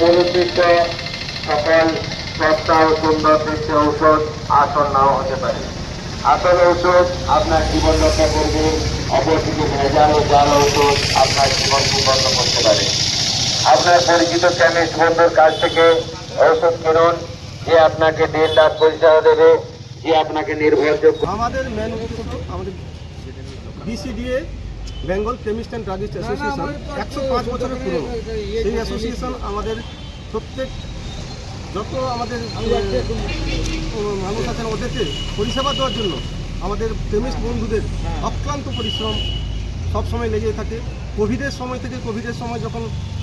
মূল উদ্দেশ্য সকল সস্তা ও সুন্দর ঔষধ আসল নাও হতে পারে। আসল ঔষধ আপনার জীবন রক্ষা করবে ভেজাল ও জাল ঔষধ আপনার জীবন বিপন্ন করতে পারে। আপনার পরিচিত কেমিস্ট বন্ধুর কাছ থেকে ঔষধ কিনুন, যে আপনাকে দিন রাত পরিষেবা দেবে। যে আপনাকে নির্ভরযোগ্য। আমাদের মেন উদ্দেশ্য আমাদের BCDA Bengal chemist and druggist association একশো পাঁচ বছরের পুরনো। সেই অ্যাসোসিয়েশন আমাদের প্রত্যেক যত আমাদের মানুষ আছেন, ওদেরকে পরিষেবা দেওয়ার জন্য আমাদের কেমিস্ট বন্ধুদের অক্লান্ত পরিশ্রম সবসময় লেগে থাকে। কোভিডের সময় থেকে, কোভিডের সময় যখন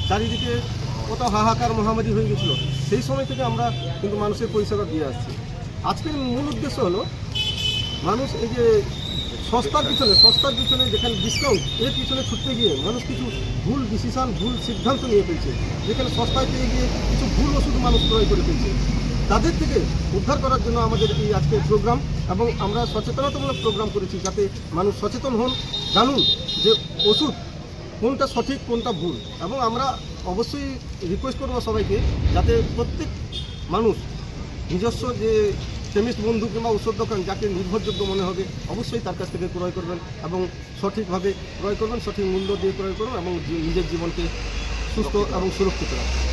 চারিদিকে কোথাও হাহাকার, মহামারী হয়ে গেছিল, সেই সময় থেকে আমরা কিন্তু মানুষের পরিষেবা দিয়ে আসছি। আজকের মূল উদ্দেশ্য হলো, মানুষ এই যে সস্তার পিছনে সস্তার পিছনে যেখানে ডিসকাউন্ট এর পিছনে ছুটতে গিয়ে মানুষ কিছু ভুল ডিসিশন ভুল সিদ্ধান্ত নিয়ে ফেলছে। যেখানে সস্তায় পেয়ে গিয়ে কিছু ভুল ওষুধ মানুষ ক্রয় করে ফেলছে। তাদের থেকে উদ্ধার করার জন্য আমাদের এই আজকের প্রোগ্রাম এবং আমরা সচেতনতামূলক প্রোগ্রাম করেছি যাতে মানুষ সচেতন হন, জানুন যে ওষুধ কোনটা সঠিক, কোনটা ভুল। এবং আমরা অবশ্যই রিকোয়েস্ট করব সবাইকে যাতে প্রত্যেক মানুষ নিজস্ব যে কেমিস্ট বন্ধু কিংবা ওষুধ দোকান যাকে নির্ভরযোগ্য মনে হবে অবশ্যই তার কাছ থেকে ক্রয় করবেন এবং সঠিকভাবে ক্রয় করবেন সঠিক মূল্য দিয়ে ক্রয় করবেন এবং নিজের জীবনকে সুস্থ এবং সুরক্ষিত রাখবেন